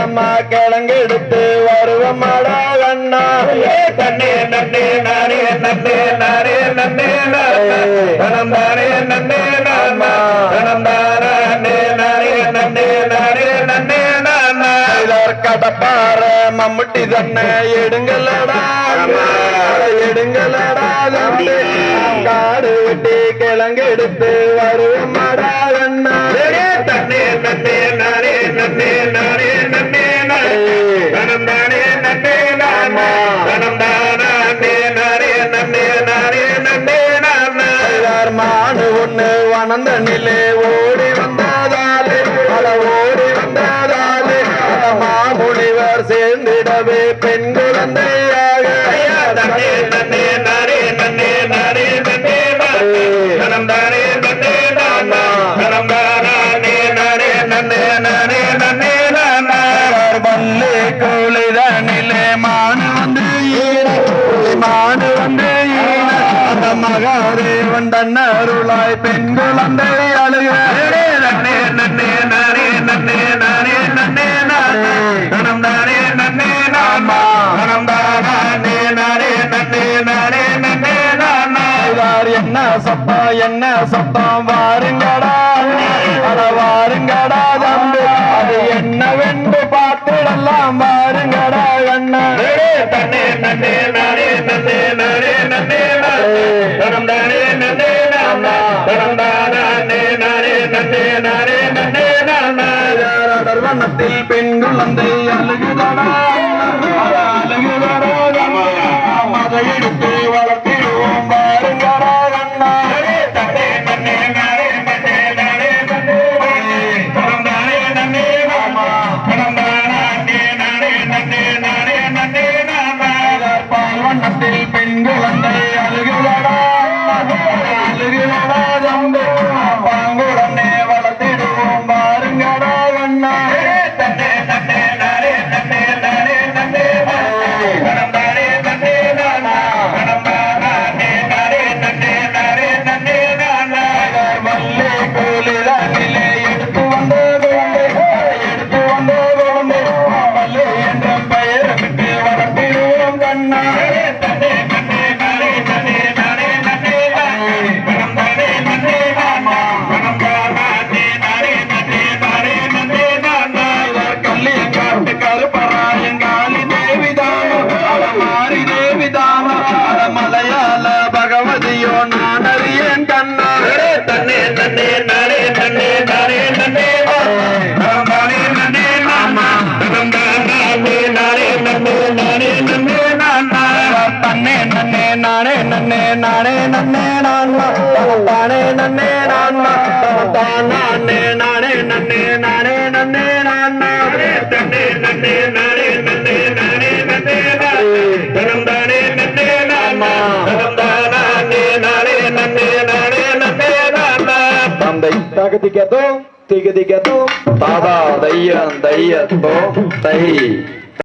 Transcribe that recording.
சீக்கிரமா கிழங்கெடுத்து வருவமாடா அண்ணா. நன்னே நன்னே நானே நன்னே நானே நன்னே நானா. நன்னே நானா. தானே நானே நன்னே நானே நன்னே நானா. கடப்பார மம்முட்டி தன்னை எடுங்களடா. தம்பி. காடு வெட்டி கிழங்கெடுத்து வருவமாடா அண்ணா. மாடு ஒண்ணு வனந்த நிலே ஓடி வந்ததாலே பல ஓடி வந்ததாலே மாமுனிவர் சேர்ந்திடவே பெண் குழந்தையாக. தன்னே நன்னே நரே நன்னே நரே நன்னே நரே தனம் தானே நன்னே நரே நன்னே நரே மகாதேவன் தன்னருளாய் பெண் குழந்தை அழுக. நன்னே நன்னே நானே நன்னே நானே நன்னே நானா. தனம் தானே நன்னே நானா. தனம் தானே நானே நன்னே நானே நன்னே நானா. செய்தார் என்ன சத்தம் என்ன சத்தம் வாருங்கடா. அட வாருங்கடா தம்பி. அது என்னவென்று பார்த்துடலாம் வாருங்கடா அண்ணா. தன்னே நன்னே நானே நன்னே நானே நன்னே நானா. தானே வண்ணத்தில் பெண்கள் குழந்தை அழுகுதடா பகவதியோ நான் அறியேன் கண்ணா. தன்னே நன்னே நானே நன்னே நானே நன்னே தனம் தானே நன்னே நானா. தனம் தானே நானே நன்னே நானே நன்னே நானா. தன்னே நன்னே நானே நன்னே நானே நன்னே நான்மா தானே நன்னே நான்மா தானே தந்தை தகுதிக்கதோ திகுதிக்கதோ தாதா தையம் தையத்தோ தை